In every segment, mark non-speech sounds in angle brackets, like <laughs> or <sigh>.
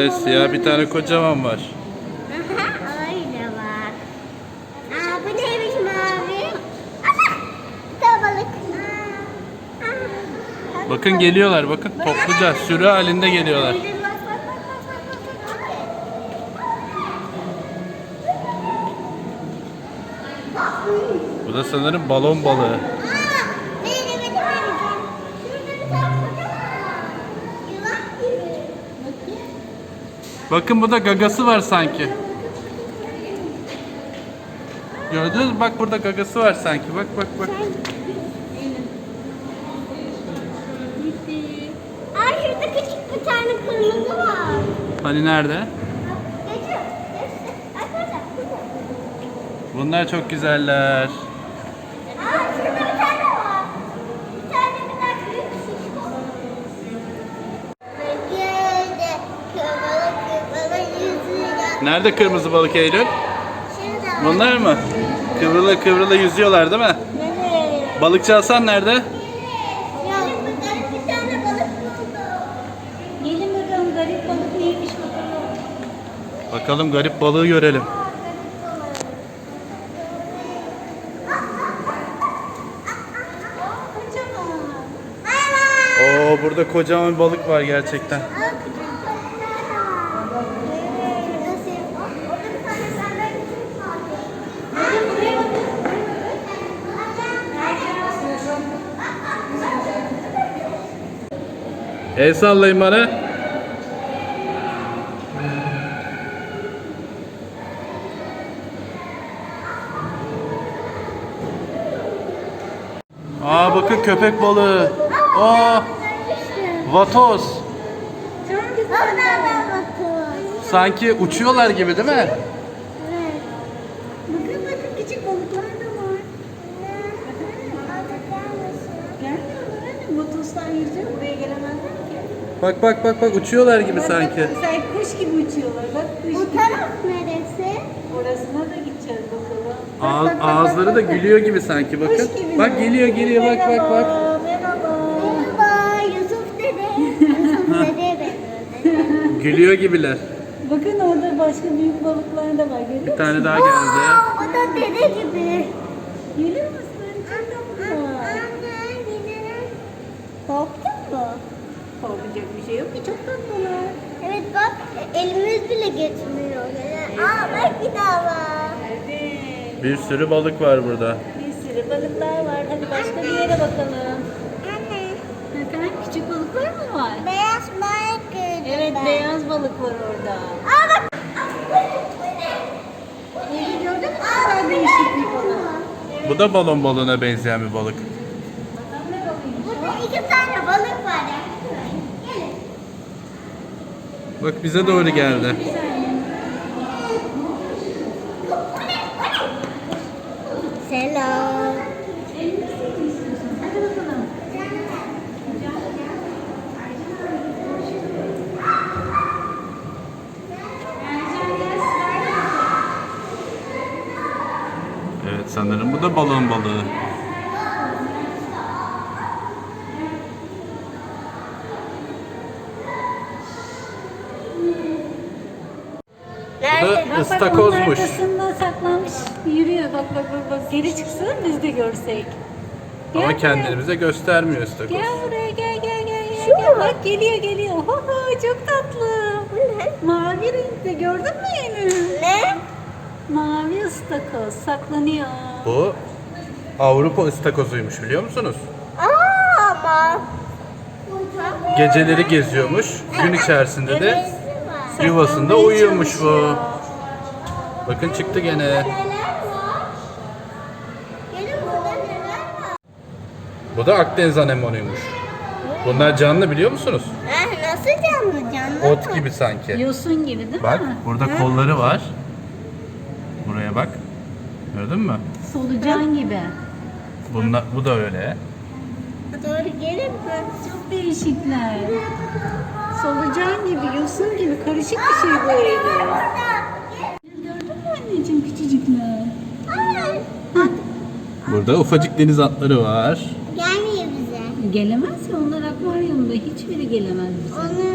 Evet siyah bir tane kocaman var. Aha, öyle var. Aa, bu neymiş mavi? Aha, bir tane balık. Aa, aa. Bakın geliyorlar bakın topluca sürü halinde geliyorlar. Bu da sanırım balon balığı. Bakın bu da gagası var sanki. Gördünüz mü? Bak burada gagası var sanki. Bak bak bak. Aa, şurada küçük bir tane kırmızı var. Hani nerede? Bunlar çok güzeller. Nerede kırmızı balık Eylül? Şurada. Bunlar mı? Kıvrıla kıvrıla yüzüyorlar değil mi? Evet. Balıkçı Hasan nerede? Ya burada bir tane balık buldu. Gelin bakalım garip balık neymiş bakalım. Bakalım garip balığı görelim. <laughs> Oo burada kocaman bir balık var gerçekten. El sallayın bana. Aa bakın köpek balığı. Aa vatoz. Sanki uçuyorlar gibi değil mi? Evet. Bakın bakın küçük balıklar da var. Gelmiyorlar hadi. Motoslar yüzüyor. Buraya gelemezler ki. Bak bak bak bak uçuyorlar gibi Bak, sanki. bak, Sanki kuş gibi uçuyorlar. Bak kuş Bu gibi. taraf neresi? Orasına da gideceğiz bakalım. Bak, Ağ- bak, bak, ağızları bak, da bak. gülüyor gibi sanki bakın. Kuş gibi Bak geliyor geliyor bak bak bak. Merhaba, Merhaba. Merhaba Yusuf dede. Yusuf <laughs> dede benim. Gülüyor gibiler. Bakın orada başka büyük balıklar da var. Görüyor Bir musun? tane daha geldi. Aa, o da dede gibi. Görüyor musun? Çok tatlı. Anne gidelim. Korktun mu? Korkacak bir şey yok ki. Çok tatlılar. Evet bak elimiz bile geçmiyor. Aa bak bir daha var. Evet. Bir sürü balık var burada. Bir sürü balıklar var. Hadi başka bir yere bakalım. Anne Efendim küçük balıklar mı var? beyaz balık gördüm Evet ben. beyaz balık var orada. Aa bak. Yeri gördün mü? Güzel değişik bir balık. Bu da balon balığına benzeyen bir balık. Bakalım ne balığıymış Burada iki tane balık var ya. Bak bize doğru geldi. Selam. Evet sanırım bu da balon balığı. Da Bak arkasında saklanmış yürüyor. Bak bak bak bak geri çıksın biz de görsek. Gel Ama buraya. kendimize göstermiyor ıstakoz. Gel buraya gel gel gel. gel, Şu gel. mu? Bak geliyor geliyor. Ho ho çok tatlı. Bu ne? Mavi renkte gördün mü Eylül? Ne? Mavi ıstakoz saklanıyor. Bu Avrupa ıstakozuymuş biliyor musunuz? Aa ama. Geceleri geziyormuş. Gün içerisinde de yuvasında uyuyormuş bu. Bakın çıktı gene. Neler var? Gelin Bu da Akdeniz anemonuymuş. Bunlar canlı biliyor musunuz? Nasıl canlı canlı Ot gibi sanki. Yosun gibi değil Bak mi? burada kolları var. Buraya bak. Gördün mü? Solucan gibi. Bunlar, bu da öyle. Doğru gelin mi? Çok değişikler. Solucan gibi, yosun gibi karışık bir şey böyle. Gördün mü anneciğim küçücükler? Ay, Burada ufacık deniz atları var. gelmiyor bize. Gelemez ya onlar akvaryumda hiçbiri gelemez bize. Onu,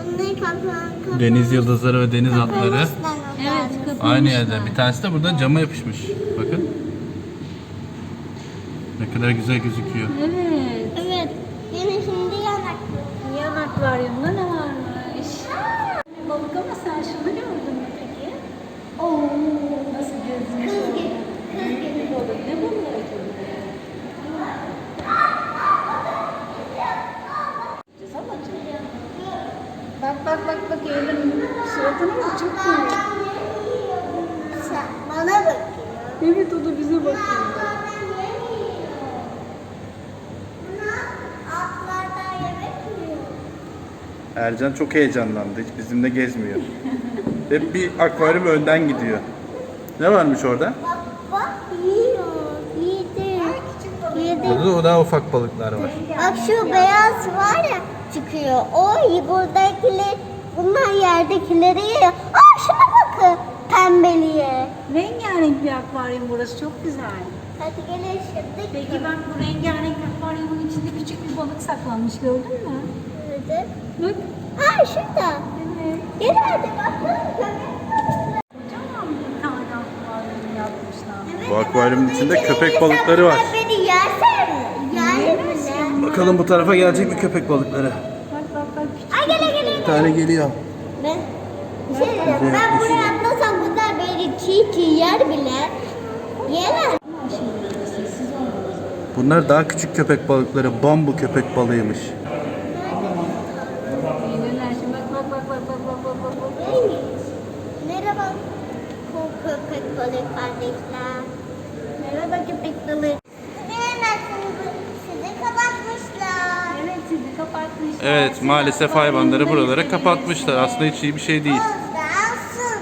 onları kapan, Deniz yıldızları ve deniz atları Evet, kapanmışlar. aynı yerde. Bir tanesi de burada cama yapışmış. Bakın. Ne kadar güzel gözüküyor. Evet. Evet. Yine şimdi yanak. Yan akvaryumda ne varmış? Balık ama sen şunu gördün mü peki? Oo, nasıl gezmiş? Kız Ne balığı acaba? Bak bak bak bak Eylül'ün suratına bak çok komik. Sen bana bak. Evet o da bize bakıyor. Atlardan yemek yiyor. Ercan çok heyecanlandı. Hiç bizimle gezmiyor. Hep bir akvaryum önden gidiyor. Ne varmış orada? Bak bak yiyor. Yedi. Yedi. Burada da daha ufak balıklar var. Bak şu beyaz var ya çıkıyor. O buradakiler bunlar yerdekileri yiyor. Aa şuna bakın. Pembeliğe. Rengarenk bir akvaryum burası çok güzel. Hadi gelin şimdi. Peki bak bu rengarenk akvaryumun içinde küçük bir balık saklanmış gördün mü? Nerede? Bak. Aa şurada. Evet. Gel hadi bakalım. Kocaman bir tane akvaryum yapmışlar. Bu akvaryumun içinde köpek balıkları var. Beni yersen yer mi? Bakalım bu tarafa gelecek mi köpek balıkları? Bak bak bak küçük. Ay gele gele. Bir tane geliyor. Ben bir şey diyeceğim. Ben buraya atlasam bunlar beni çiğ çiğ yer bile. Yerler. Bunlar daha küçük köpek balıkları. Bambu köpek balığıymış. Maalesef hayvanları buralara kapatmışlar. Aslında hiç iyi bir şey değil. Olsun.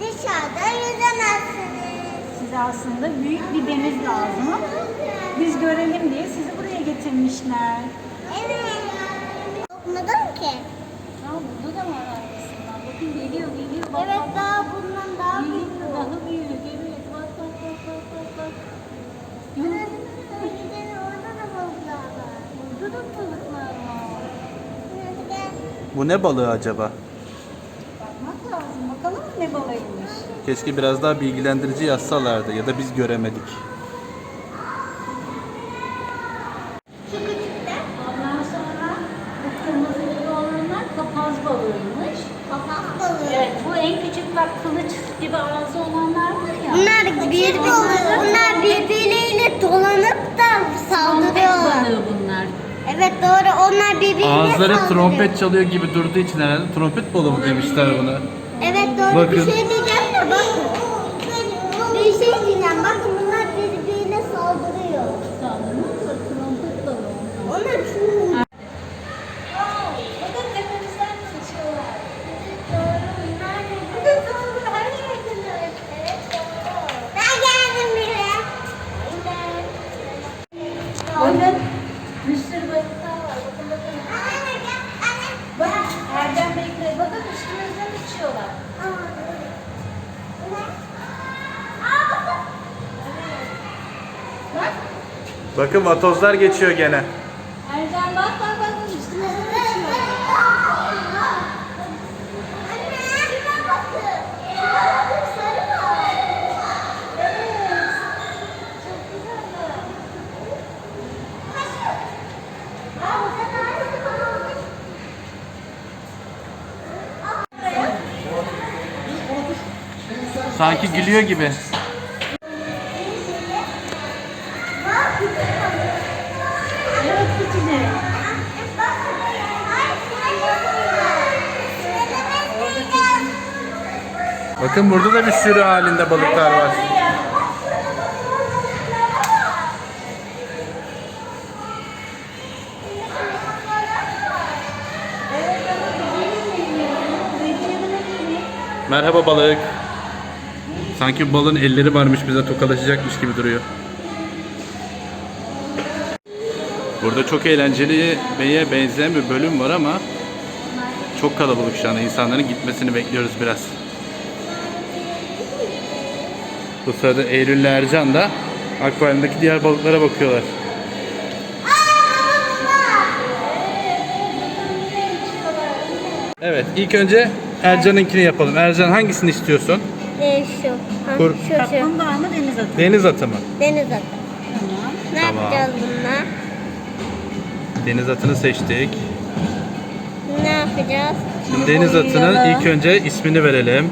Dışarıda yüzemezsiniz. Size aslında büyük bir deniz lazım biz görelim diye sizi buraya getirmişler. Evet. Okumadım ki. Ha burada da var arkasından. Bakın geliyor geliyor. Bak, Evet bak, daha bundan Bu ne balığı acaba? Bakmak lazım. Bakalım ne balığıymış. Keşke biraz daha bilgilendirici yazsalardı ya da biz göremedik. Trompet. çalıyor gibi durduğu için herhalde trompet balığı mı demişler buna. Evet doğru Bakın. bir şey diyeceğim de bakın. Bir şey diyeceğim bakın bunlar birbirine saldırıyor. Sandınız mı? Trompet balığı. Onlar şu. Bakın tepemizden kaçıyorlar. Ben geldim bile. Bakın bir sürü balıklar var. Bakın bakın. Anne gel. Anne. Bak Erdem bekle. Bakın üstümüzden uçuyorlar. Bak Bakın vatozlar geçiyor gene. Erdem bak bak bak üstümüzden uçuyor. Sanki gülüyor gibi. Bakın burada da bir sürü halinde balıklar var. Merhaba balık. Sanki balığın elleri varmış bize tokalaşacakmış gibi duruyor. Burada çok eğlenceli beye benzeyen bir bölüm var ama çok kalabalık şu an. İnsanların gitmesini bekliyoruz biraz. Bu sırada Eylül ile Ercan da akvaryumdaki diğer balıklara bakıyorlar. Evet, ilk önce Ercan'ınkini yapalım. Ercan hangisini istiyorsun? Ee, şu. Ha, Kur- şu şu. Kaplumbağa mı deniz atı? Deniz atı mı? Deniz atı. Tamam. Ne Tamam. yapacağız bununla? Deniz atını seçtik. Ne yapacağız? Şimdi deniz atının ilk önce ismini verelim.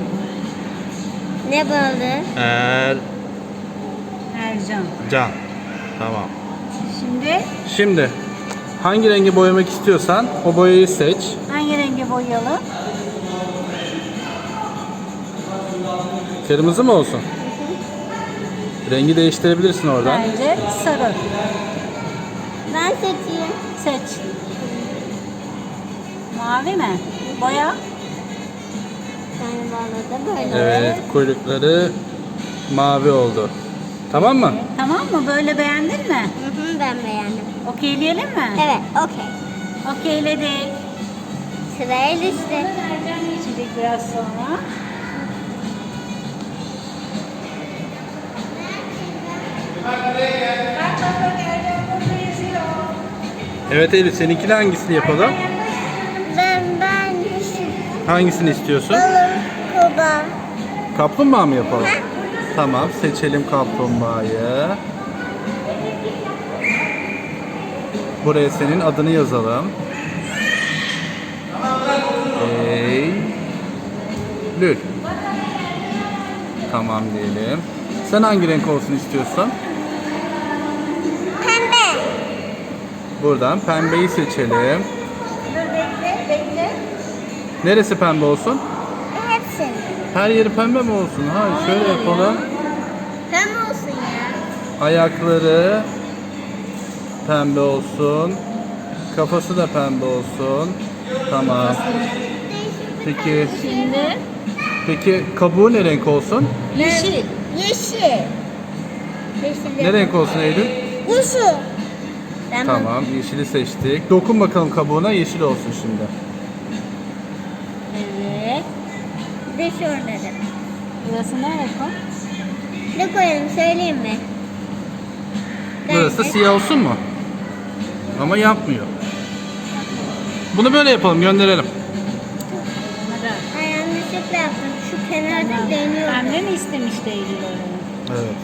Ne balığı? Ercan. Ercan. Tamam. Şimdi Şimdi hangi rengi boyamak istiyorsan o boyayı seç. hangi rengi boyayalım? Kırmızı mı olsun? Rengi değiştirebilirsin oradan. Bence sarı. Ben seçeyim. Seç. Mavi mi? Boya. Balığı da böyle. Evet, kuyrukları mavi oldu. Tamam mı? Tamam mı? Böyle beğendin mi? Hı hı, ben beğendim. Okeyleyelim mi? Evet, okey. Okeyledik. Sırayla işte. Ercan geçecek biraz sonra. Evet Elif seninkini hangisini yapalım? Ben, ben Hangisini istiyorsun? Kuba. Kaplumbağa mı yapalım? Tamam seçelim kaplumbağayı. Buraya senin adını yazalım. Eylül. Tamam diyelim. Sen hangi renk olsun istiyorsun? Pembe. Buradan pembeyi seçelim. Bekle, bekle. Neresi pembe olsun? Her yeri pembe mi olsun? Hayır şöyle yapalım. Pembe olsun ya. Ayakları pembe olsun. Kafası da pembe olsun. Tamam. Peki Şimdi peki kabuğu ne renk olsun? yeşil. Yeşil. Yeşil. Ne renk olsun Eylül? Yeşil. Tamam. Tamam, yeşili seçtik. Dokun bakalım kabuğuna yeşil olsun şimdi. Evet. Bir de da. Burası nereye koy? Ne koyalım söyleyeyim mi? Burası siyah olsun mu? Ama yapmıyor. Bunu böyle yapalım, gönderelim. Hadi. Ay yanlışlıkla yaptım. Şu kenarda dönüyor. Pembe mi istemişti Eylül onu? Evet.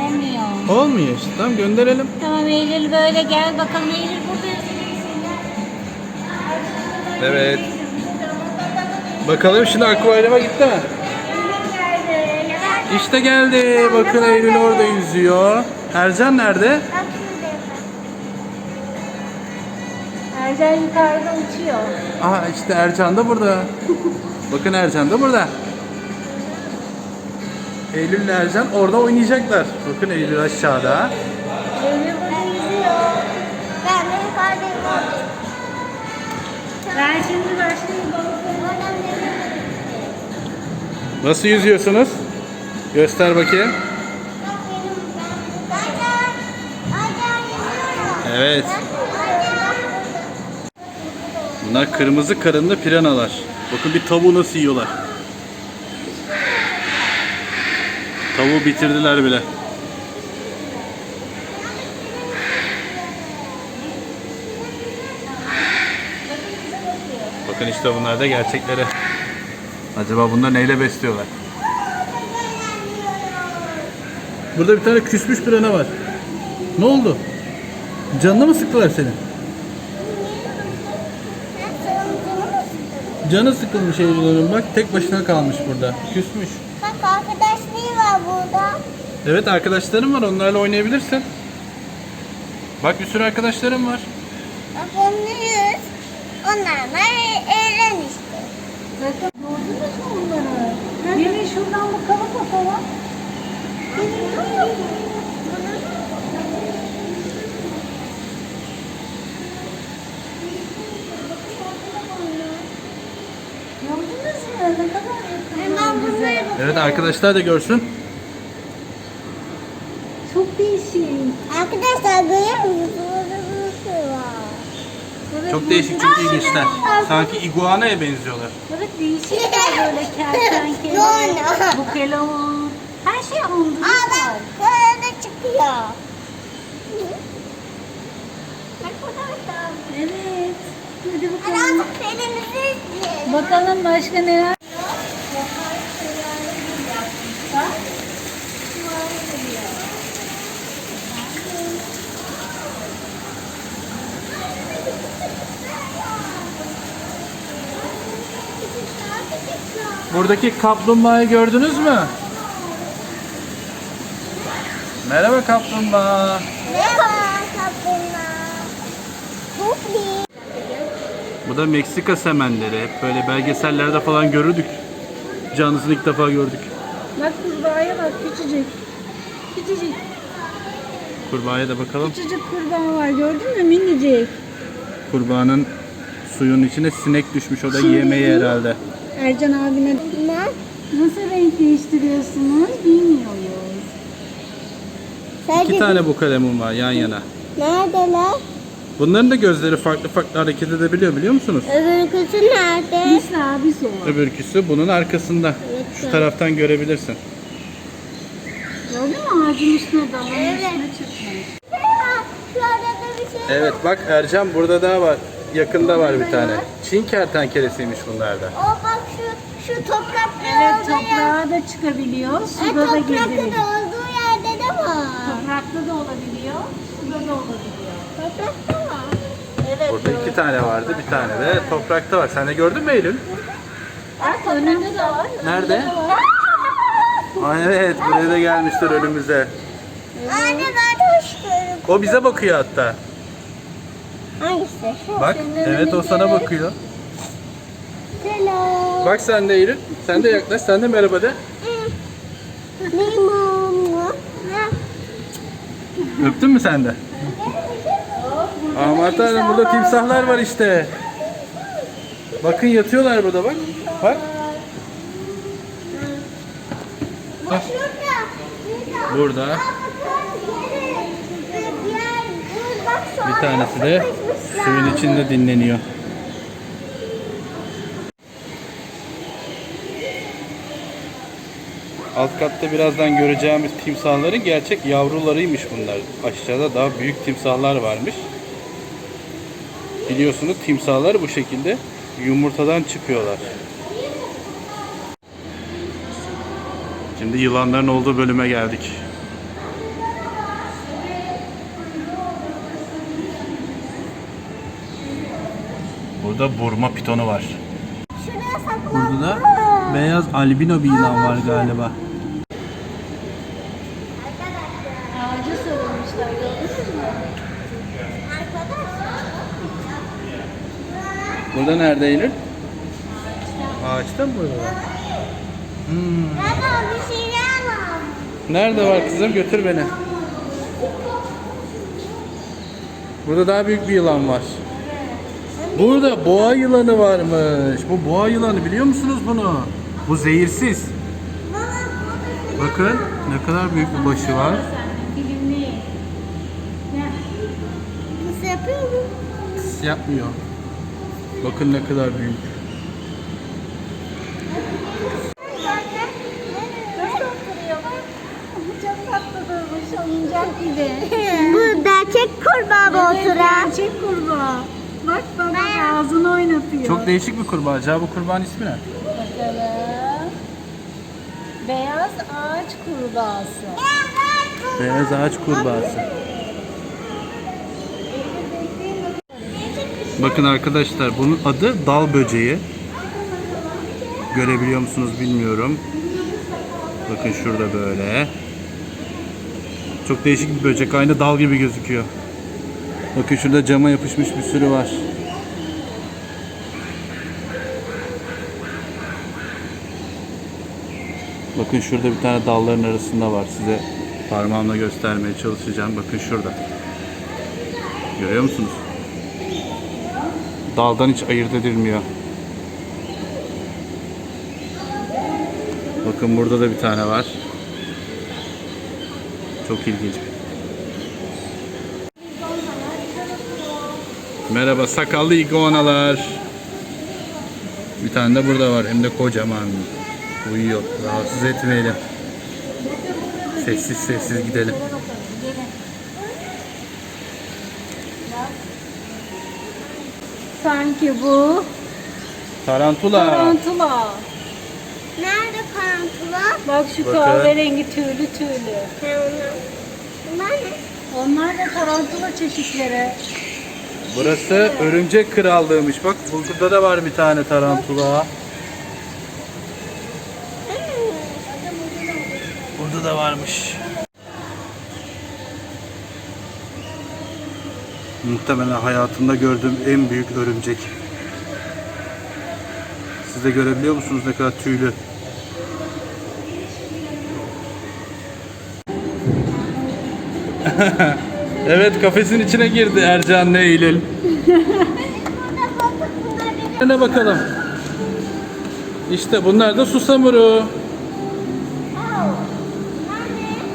Olmuyor. Olmuyor işte. Tamam gönderelim. Tamam Eylül böyle gel bakalım Eylül. Evet. Bakalım şimdi akvaryuma gitti mi? İşte geldi. Bakın Eylül orada yüzüyor. Ercan nerede? Ercan yukarıda uçuyor. Aha işte Ercan da burada. Bakın Ercan da burada. Eylül ile Ercan orada oynayacaklar. Bakın Eylül aşağıda. Ben şimdi başlayayım. Nasıl yüzüyorsunuz? Göster bakayım. Evet. Bunlar kırmızı karınlı piranalar. Bakın bir tavuğu nasıl yiyorlar. Tavuğu bitirdiler bile. Bakın işte bunlar da gerçekleri. Acaba bunlar neyle besliyorlar? Burada bir tane küsmüş pirana var. Ne oldu? Canını mı sıktılar senin? Canı sıkılmış Eylül'ün bak tek başına kalmış burada. Küsmüş. Bak arkadaşlığı var burada. Evet arkadaşlarım var onlarla oynayabilirsin. Bak bir sürü arkadaşlarım var. Bak onlarız. Onlarla. Mesela gördünüz mü bunları? Gelin şuradan bakalım bakalım. Gelin tamam mı? Gördünüz mü? Ne kadar yakın. Evet arkadaşlar da görsün. Çok değişik çok ilginçler. Sanki iguana'ya benziyorlar. Evet değişikler böyle kertenkele, <laughs> Yok. bu kelon. Her şey andırıyor. Aa bak böyle çıkıyor. Ne kadar tatlı. Evet. Hadi bakalım. Bakalım başka neler? Buradaki kaplumbağayı gördünüz mü? Merhaba kaplumbağa. Merhaba kaplumbağa. Bu da Meksika semenleri. Hep böyle belgesellerde falan görürdük. Canlısını ilk defa gördük. Bak kurbağaya bak küçücük. Küçücük. Kurbağaya da bakalım. Küçücük kurbağa var gördün mü minicik. Kurbağanın suyun içine sinek düşmüş. O da yemeği herhalde. Ercan abine Ne? nasıl renk değiştiriyorsunuz bilmiyoruz. İki tane bu kalemim var yan yana. Neredeler? Bunların da gözleri farklı farklı hareket edebiliyor biliyor musunuz? Öbürküsü nerede? Bir sağ bir sol. Öbürküsü bunun arkasında. Şu taraftan görebilirsin. Gördün mü ağacın üstüne dalın Evet. üstüne çıkmış. Şey Evet bak Ercan burada daha var. Yakında var bir tane. Çin kertenkelesiymiş bunlar da. O şu toprakta Evet olduğu yer. toprağa da çıkabiliyor. E, Suda da toprakta gezebiliyor. da olduğu yerde de var. Toprakta da olabiliyor. Suda da olabiliyor. Toprakta var. Evet. Burada iki tane vardı. Bir tane de toprakta var. Sen de gördün mü Eylül? Bak önünde de var. Nerede? de. Aa, evet buraya da gelmişler önümüze. Anne ben hoş gördüm. O bize bakıyor hatta. Hangisi? Şu. Bak evet o sana bakıyor. Selam. Bak sen de Eylül. Sen de yaklaş. Sen de merhaba de. Öptün mü sen de? Aman tanrım burada timsahlar var işte. Bakın yatıyorlar burada bak. Bak. Bak. Burada. Bir tanesi de suyun içinde dinleniyor. Alt katta birazdan göreceğimiz timsahların gerçek yavrularıymış bunlar. Aşağıda daha büyük timsahlar varmış. Biliyorsunuz timsahlar bu şekilde yumurtadan çıkıyorlar. Şimdi yılanların olduğu bölüme geldik. Burada burma pitonu var. Burada da beyaz albino bir yılan var galiba. Ağaca sarılmışlar gördünüz mü? Burada nerede Eylül? Ağaçta mı burada? Hmm. Baba bir şeyler var. Nerede var kızım? Götür beni. Burada daha büyük bir yılan var. Burada boğa yılanı varmış. Bu boğa yılanı biliyor musunuz bunu? Bu zehirsiz. Bakın ne kadar büyük bir başı var. Filmli. Gel. Nasıl yapıyor mu? Tıs yapmıyor. Bakın ne kadar büyük. Nasıl oturuyor bak. Çok tatlı durmuş oyuncak gibi. Bu gerçek kurbağa mı Evet, oturan? Gerçek kurbağa. Bak bak ağzını oynatıyor. Çok değişik bir kurbağa. Acaba bu kurbağanın ismi ne? Bakalım. Beyaz ağaç kurbağası. Beyaz ağaç kurbağası. Bakın arkadaşlar bunun adı dal böceği. Görebiliyor musunuz bilmiyorum. Bakın şurada böyle. Çok değişik bir böcek. Aynı dal gibi gözüküyor. Bakın şurada cama yapışmış bir sürü var. Bakın şurada bir tane dalların arasında var. Size parmağımla göstermeye çalışacağım. Bakın şurada. Görüyor musunuz? Daldan hiç ayırt edilmiyor. Bakın burada da bir tane var. Çok ilginç. Merhaba sakallı iguanalar. Bir tane de burada var hem de kocaman. Uyuyor. Rahatsız etmeyelim. Sessiz sessiz gidelim. Sanki bu Tarantula. tarantula. Nerede parantula? Bak şu Bakın. kahverengi tüylü tüylü. Bunlar ne? Onlar da tarantula çeşitleri. Burası örümcek krallığıymış. Bak burada da var bir tane tarantula. Burada da varmış. Muhtemelen hayatımda gördüğüm en büyük örümcek. Siz de görebiliyor musunuz ne kadar tüylü? <laughs> evet kafesin içine girdi Ercan ne Eylül. <laughs> Ne bakalım. İşte bunlar da susamuru.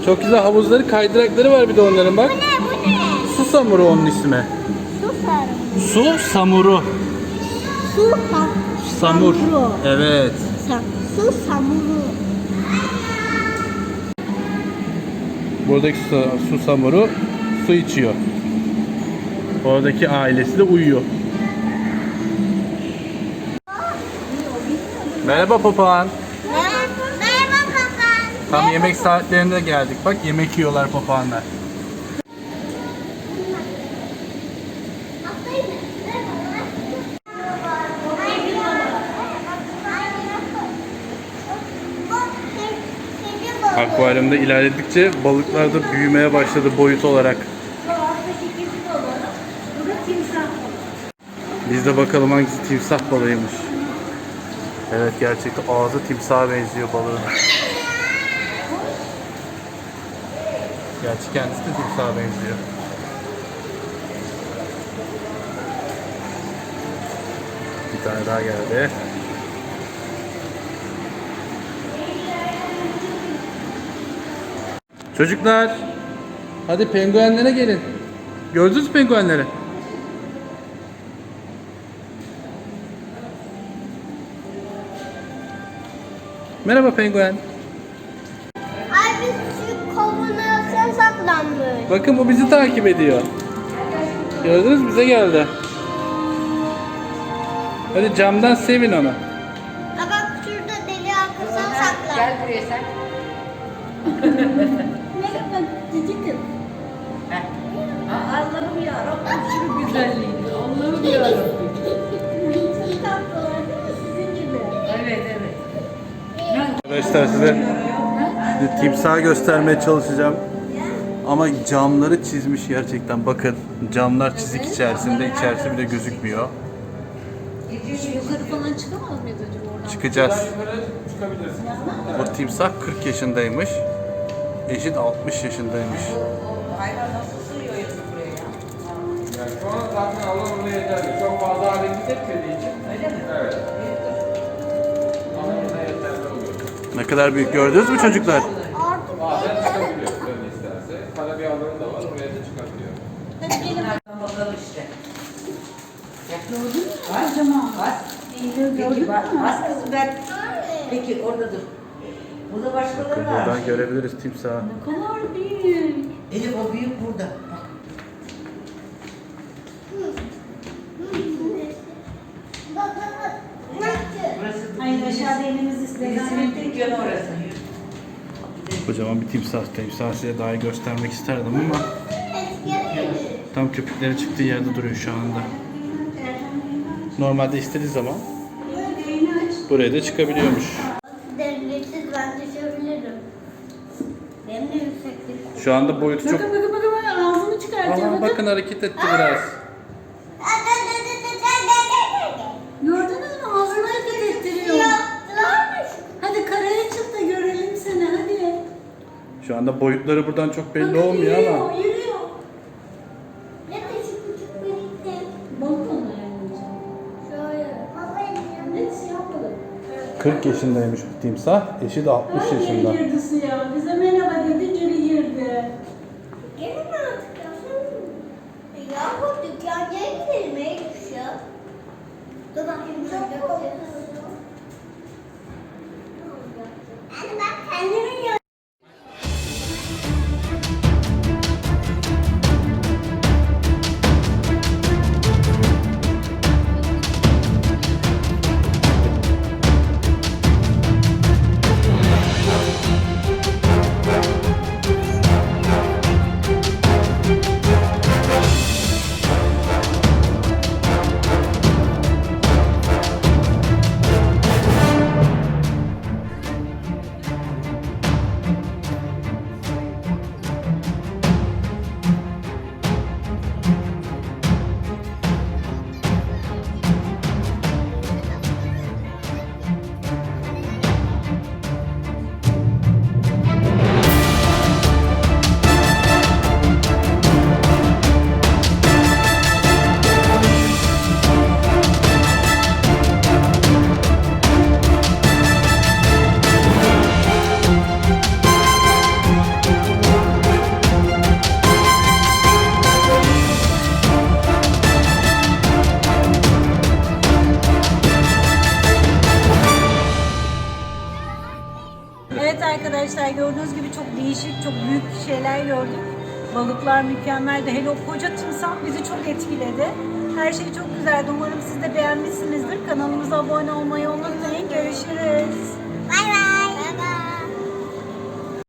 Çok güzel havuzları, kaydırakları var bir de onların bak. Susamuru onun ismi. Su sarı. Su samuru. Su ha. Samur. Samuru. Evet. Sa- Su samuru. Buradaki su, su samuru su içiyor. Oradaki ailesi de uyuyor. Merhaba papağan. Merhaba. Merhaba kakan. Tam yemek saatlerine geldik. Bak yemek yiyorlar papağanlar. Akvaryumda ilerledikçe balıklar da büyümeye başladı boyut olarak. Biz de bakalım hangisi timsah balığıymış. Evet gerçekten ağzı timsaha benziyor balığın. Gerçi kendisi de timsaha benziyor. Bir tane daha geldi. Çocuklar, hadi penguenlere gelin. Gördünüz mü penguenleri? Merhaba penguen. Ay biz şu kovun arasına saklanmış. Bakın bu bizi takip ediyor. Gördünüz mü? bize geldi. Hadi camdan sevin onu. Arkadaşlar size şimdi timsahı göstermeye çalışacağım. Ama camları çizmiş gerçekten. Bakın camlar çizik içerisinde. İçerisi bile gözükmüyor. Yukarı falan çıkamaz mıyız acaba oradan? Çıkacağız. Bu timsah 40 yaşındaymış. Eşit 60 yaşındaymış. Hayvan nasıl sığıyor yazık buraya ya? Yani şu an zaten alan oraya yeterli. Çok fazla hareket etmediği için. Öyle mi? Evet. Ne kadar büyük gördünüz mü çocuklar? Bazen çıkabiliyor canı isterse. Kara bir alanı da var. Oraya da çıkabiliyor. Bakalım işte. Gördün mü? Kocaman. Bas. Eylül gördün Peki bas, bas kızım ben. Peki orada dur. Burada başkaları var. Buradan görebiliriz timsahı. Ne kadar büyük. Elif o büyük burada. Bak. Bak bak bak. Nasıl? Burası Hayır aşağıda elimiz istedim. birisinin dükkanı orası. Kocaman bir timsah. Timsah size daha iyi göstermek isterdim ama tam köpükleri çıktığı yerde duruyor şu anda. Normalde istediği zaman buraya da çıkabiliyormuş. Dengesiz ben düşebilirim. Benim de yükseklik. Şu anda boyutu çok... Bakın bakın bakın ağzını çıkartıyor Aa, bakın. bakın hareket etti biraz. Gördünüz mü ağzını hareket ettiriyor. Hadi karaya çık da görelim seni hadi. Şu anda boyutları buradan çok belli Bakın olmuyor yürüyor, ama. Yürüyor. Ne küçük birlikte. Balık onlar anneciğim. Şöyle. Baba Evet siyah balık. 40 yaşındaymış bu timsah. Eşi de 60 Ay, yaşında. Girdi suya. Bize merhaba etkiledi.